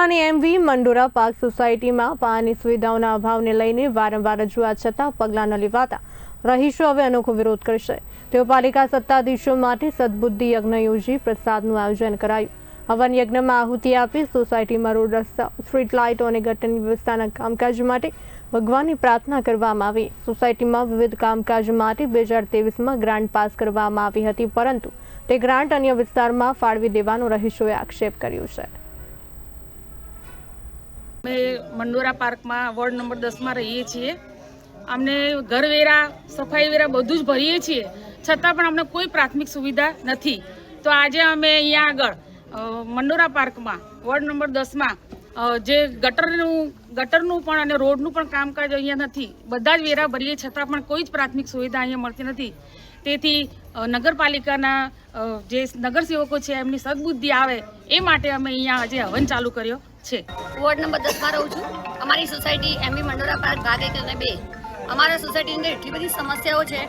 અને MV Mandora park સોસાયટીમાં પાણી સુવિધાઓના અભાવને લઈને વારંવાર રજૂઆત છતાં પગલાં ન લેવાતા રહીશો હવે અનોખો વિરોધ કરશે. તેઓ પાલિકા સત્તાધીશો માટે સદબુદ્ધિ યજ્ઞ યોજી પ્રસાદનું આયોજન કરાયું. હવન યજ્ઞમાં આહુતિ આપી સોસાયટીમાં રોડ રસ્તા, સ્ટ્રીટ લાઇટો અને ગટરની વ્યવસ્થાના કામકાજ માટે ભગવાનની પ્રાર્થના કરવામાં આવી. સોસાયટીમાં વિવિધ કામકાજ માટે બે હજાર તેવીસમાં ગ્રાન્ટ પાસ કરવામાં આવી હતી, પરંતુ તે ગ્રાન્ટ અન્ય વિસ્તારમાં ફાળવી દેવાનો રહીશોએ આક્ષેપ કર્યો છે. અમે મંડોરા પાર્કમાં વોર્ડ નંબર દસમાં રહીએ છીએ. અમને ઘરવેરા સફાઈ વેરા બધું જ ભરીએ છીએ. છતાં પણ અમને કોઈ પ્રાથમિક સુવિધા નથી. તો આજે અમે અહીંયા આગળ મંડોરા પાર્કમાં, વોર્ડ નંબર દસમાં જે ગટરનું ગટરનું પણ અને રોડનું પણ કામકાજ અહીંયા નથી. બધા જ વેરા ભરીએ છતાં પણ કોઈ જ પ્રાથમિક સુવિધા અહીંયા મળતી નથી. તેથી નગરપાલિકાના જે નગરસેવકો છે એમની સદબુદ્ધિ આવે એ માટે અમે અહીંયા આજે હવન ચાલુ કર્યો. છે. વોર્ડ નંબર દસમાં રહું છું. અમારી સોસાયટી એમબી મંડોરા પાર્ક ભાગ એક અને બે. અમારા સોસાયટીની અંદર એટલી બધી સમસ્યાઓ છે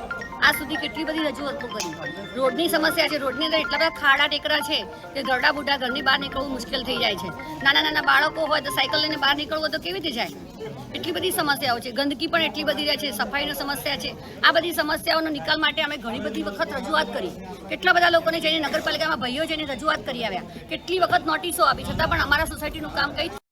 આ સુધી કેટલી બધી રજૂઆતો કરી? રોડની સમસ્યા છે, રોડની અંદર એટલા બધા ખાડા ટેકરા છે કે ગરડા બુઢા ઘરની બહાર નીકળવું મુશ્કેલ થઈ જાય છે. નાના નાના બાળકો હોય તો સાયકલ લઈને બહાર નીકળવું તો કેવી રીતે જાય? એટલી બધી સમસ્યાઓ છે. ગંદકી પણ એટલી બધી રહે છે, સફાઈની સમસ્યા છે. આ બધી સમસ્યાઓનો નિકાલ માટે અમે ઘણી બધી વખત રજૂઆત કરી. કેટલા બધા લોકોને જઈને નગરપાલિકામાં ભાઈઓ જઈને રજૂઆત કરી આવ્યા. કેટલી વખત નોટિસો આપી. છતાં પણ અમારા સોસાયટીનું કામ કંઈ